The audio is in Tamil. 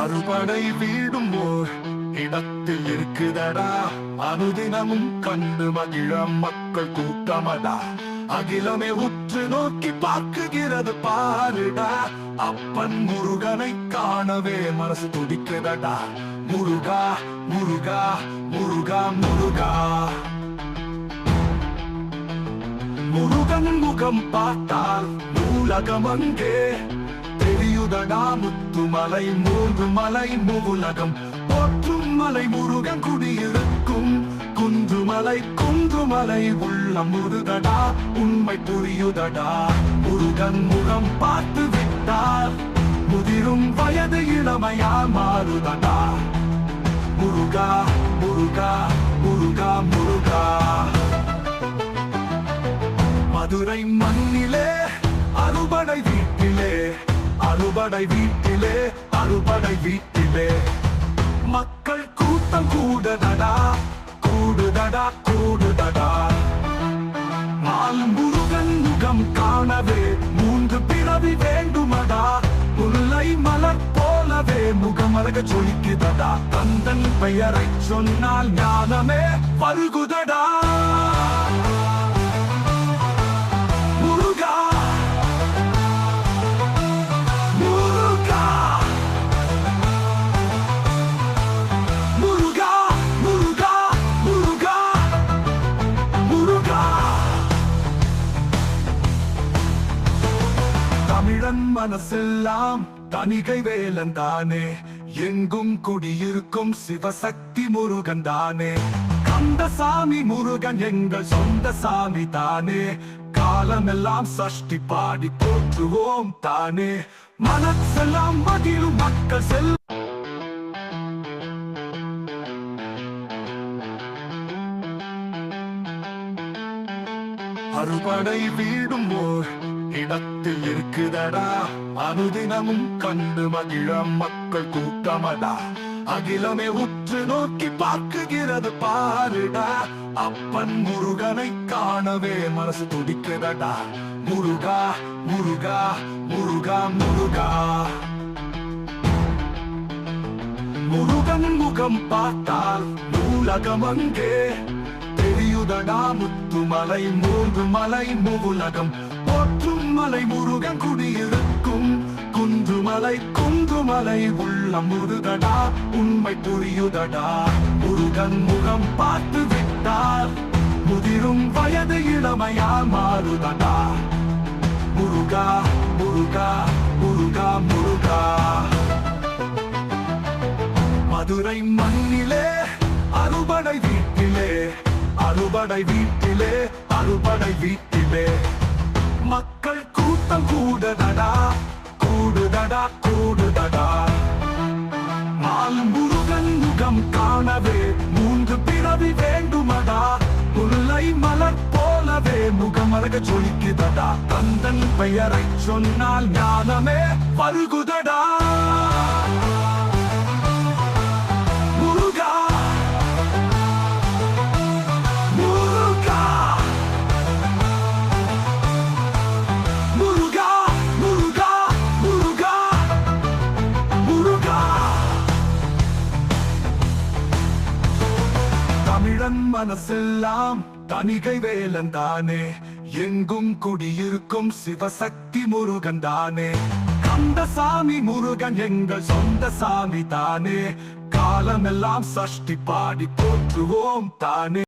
அறுபடை வீடும் ஓர் இடத்தில் இருக்குதடா. அனுதினமும் கண்டு மகிழ மக்கள் கூட்டமடா. அகிலமே உற்று நோக்கி பார்க்குகிறது பாருடா. அப்பன் முருகனை காணவே மனசு துடிக்குதடா முருகா முருகா முருகா முருகா. முருகன் முகம் பார்த்தால் நூலகம் அங்கே. தெரியுதடா முத்துமலை மூன்று மலை மூலகம் போற்றும் மலை முருகன் குடியிருக்கும். குன்றுமலை குன்றுமலை உள்ள முருகடா உண்மை புரியுதடா. முருகன் முகம் பார்த்து விட்டார். முதிரும் வயது இளமையா மாறுதடா. முருகா முருகா முருகா முருகா. மதுரை மண்ணிலே அறுபடை வீட்டிலே அறுபடை வீட்டிலே. மக்கள் கூட்டம் கூடுதடா கூடுதடா கூடுதடா. நாள் முருகன் முகம் காணவே மூன்று பிறவி வேண்டுமடா. முல்லை மலர் போலவே முகமலக சொலிக்குதடா. தந்தன் பெயரை சொன்னால் ஞானமே பருகுதடா மனசெல்லாம் தனிகை வேலன் தானே. எங்கும் குடியிருக்கும் சிவசக்தி முருகன் தானே. கந்தசாமி முருகன் எங்கள் சொந்த சாமி தானே. காலமெல்லாம் சஷ்டி பாடி போற்றுவோம் தானே. மனசெல்லாம் மகிழும் மக்கள் செல் அறுபடை வீடும் ஓர் இடத்தில் இருக்குதடா. அனுதினமும் கண்டு மகிழ மக்கள் கூட்டமடா. அகிலமே உற்று நோக்கி பார்க்குகிறது பாருடா. அப்பன் முருகனை காணவே மனசு துடிக்கிறடா முருகா முருகா முருகா முருகா. முருகன் முகம் பார்த்தால் நூலகம் அங்கே. தெரியுதடா முத்துமலை மூன்று மலை மூலகம். போற்று மலை முருகன் குடியிருக்கும். குன்றுமலை குன்றுமலை உள்ளம் முருகடா உண்மை புரியுதடா. முருகன் முகம் பார்த்து விட்டார். முதிரும் வயது இளமையா மாறுதடா. முருகா முருகா முருகா முருகா. மதுரை மண்ணிலே அறுபடை வீட்டிலே. அறுபடை வீட்டிலே அறுபடை வீட்டிலே. கூடுதடா கூடுதடா கூடுதடா. நாள் முருகன் முகம் காணவே மூன்று பிறவி வேண்டுமடா. முல்லை மலர் போலவே முகமலக சொலிக்குதடா தந்தன் பெயரை சொன்னால் ஞானமே பருகுதடா தன் மனசெல்லாம் தனிகை வேலன் தானே. எங்கும் குடியிருக்கும் சிவசக்தி முருகன் தானே. கந்தசாமி முருகன் எங்கள் சொந்த சாமி தானே. காலமெல்லாம் சஷ்டி பாடி போற்றுவோம் தானே.